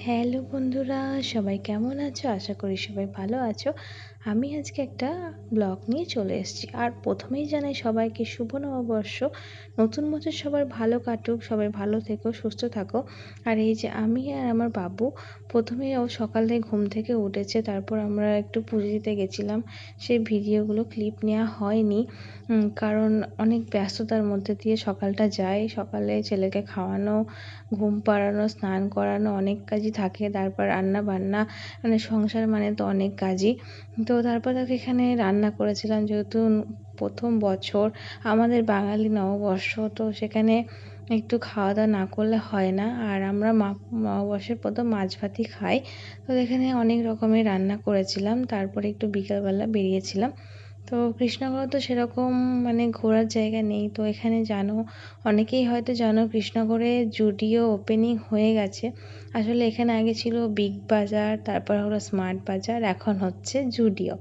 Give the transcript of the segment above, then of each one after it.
Hello বন্ধুরা সবাই কেমন আছো? আশা করি সবাই ভালো আছো। আমি আজকে একটা ব্লগ নিয়ে চলে এসেছি। আর প্রথমেই জানাই সবাইকে শুভ নববর্ষ। নতুন বছর সবার ভালো কাটুক, সবাই ভালো থেকো, সুস্থ থাকো। আর এই যে আমি আর আমার বাবু প্রথমে ও সকালে ঘুম থেকে উঠেছে, তারপর আমরা একটু পুজো দিতে গেছিলাম। সেই ভিডিওগুলো ক্লিপ নেওয়া হয়নি। কারণ অনেক ব্যস্ততার মধ্যে দিয়ে সকালটা যায়। সকালে ছেলেকে খাওয়ানো, ঘুম পাড়ানো, স্নান করানো অনেক কাজই থাকে। তারপর রান্না বান্না মানে সংসার মানে তো অনেক কাজই। তো তারপর তাকে এখানে রান্না করেছিলাম। যেহেতু প্রথম বছর আমাদের বাঙালি নববর্ষ, তো সেখানে একটু খাওয়া দাওয়া না করলে হয় না। আর আমরা মা, নববর্ষের প্রথম মাছ ভাতই খাই। তো এখানে অনেক রকমের রান্না করেছিলাম। তারপরে একটু বিকালবেলা বেরিয়েছিলাম। তো কৃষ্ণগড় তো সেরকম মানে ঘোরার জায়গা নেই। তো এখানে জানো, অনেকেই হয়তো জানো কৃষ্ণগড়ে জুডিও ওপেনিং হয়ে গেছে। আসলে এখানে আগে ছিল বিগ বাজার, তারপর হলো স্মার্ট বাজার, এখন হচ্ছে জুডিও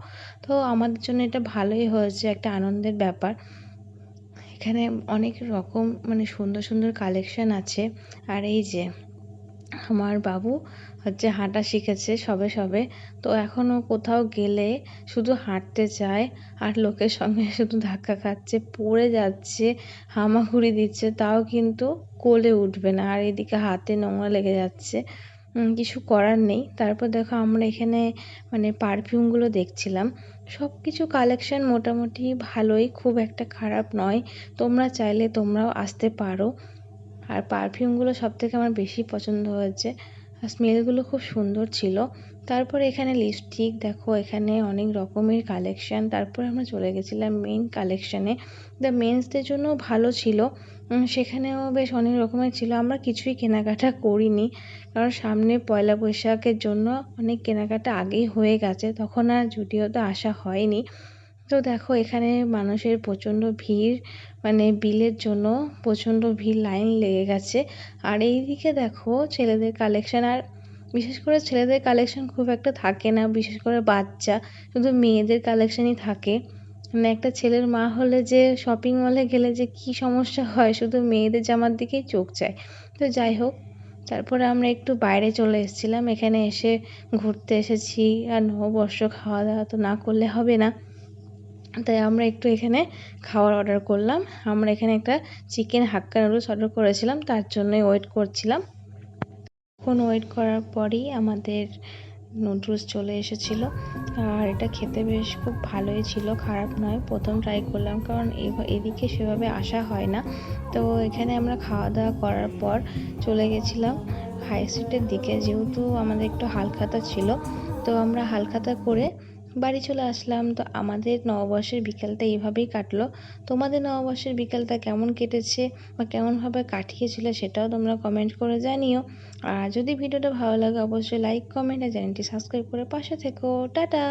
তো আমাদের জন্য এটা ভালোই হয়েছে, একটা আনন্দের ব্যাপার। এখানে অনেক রকম মানে সুন্দর সুন্দর কালেকশন আছে। আর এই যে আমার বাবু হচ্ছে হাঁটা শিখেছে সবে সবে। তো এখনও কোথাও গেলে শুধু হাঁটতে চায় আর লোকের সঙ্গে শুধু ধাক্কা খাচ্ছে, পড়ে যাচ্ছে, হামাগুড়ি দিচ্ছে, তাও কিন্তু কোলে উঠবে না আর এদিকে হাতে নোংরা লেগে যাচ্ছে। কিছু করার নেই। তারপর দেখো আমরা এখানে মানে পারফিউমগুলো দেখছিলাম। সব কিছু কালেকশন মোটামুটি ভালোই, খুব একটা খারাপ নয়। তোমরা চাইলে তোমরাও আসতে পারো। আর পারফিউমগুলো সব থেকে আমার বেশি পছন্দ হয়েছে। আর স্মেলগুলো খুব সুন্দর ছিল। তারপরে এখানে লিপস্টিক দেখো, এখানে অনেক রকমের কালেকশান তারপরে আমরা চলে গেছিলাম মেন কালেকশানে দ্য মেন্সদের জন্য ভালো ছিল। সেখানেও বেশ অনেক রকমের ছিল। আমরা কিছুই কেনাকাটা করিনি। কারণ সামনে পয়লা বৈশাখের জন্য অনেক কেনাকাটা আগেই হয়ে গেছে। তখন আর জুডিওতে আসা হয়নি। তো দেখো, এখানে মানুষের প্রচণ্ড ভিড় মানে বিলের জন্য প্রচণ্ড ভিড় লাইন লেগে গেছে। আর এই দিকে দেখো, ছেলেদের কালেকশন আর বিশেষ করে ছেলেদের কালেকশন খুব একটা থাকে না, বিশেষ করে বাচ্চা, শুধু মেয়েদের কালেকশনই থাকে। মানে একটা ছেলের মা হলে যে শপিং মলে গেলে যে কি সমস্যা হয়, শুধু মেয়েদের জামার দিকেই চোখ যায়। তো যাই হোক, তারপরে আমরা একটু বাইরে চলে এসেছিলাম। এখানে এসে ঘুরতে এসেছি, আর নববর্ষ খাওয়া দাওয়া তো না করলে হবে না। তাই আমরা একটু এখানে খাওয়ার অর্ডার করলাম। আমরা এখানে একটা চিকেন হাক্কা নুডলস অর্ডার করেছিলাম, তার জন্যই ওয়েট করছিলাম। এখন ওয়েট করার পরই আমাদের নুডলস চলে এসেছিল। আর এটা খেতে বেশ খুব ভালোই ছিল, খারাপ নয়, প্রথম ট্রাই করলাম, কারণ এদিকে সেভাবে আসা হয় না। তো এখানে আমরা খাওয়া দাওয়া করার পর চলে গেছিলাম হাই স্ট্রিটের দিকে, যেহেতু আমাদের একটু হালখাতা ছিল। তো আমরা হালখাতা করে বাড়ি চলে আসলাম। তো আমাদের নববর্ষের বিকেলটা এইভাবেই কাটলো। তোমাদের নববর্ষের বিকেলটা কেমন কেটেছে বা কেমনভাবে কাটিয়েছিলে সেটাও তোমরা কমেন্ট করে জানিও। আর যদি ভিডিওটা ভালো লাগে, অবশ্যই লাইক কমেন্ট আর চ্যানেলটি সাবস্ক্রাইব করে পাশে থেকো। টাটা!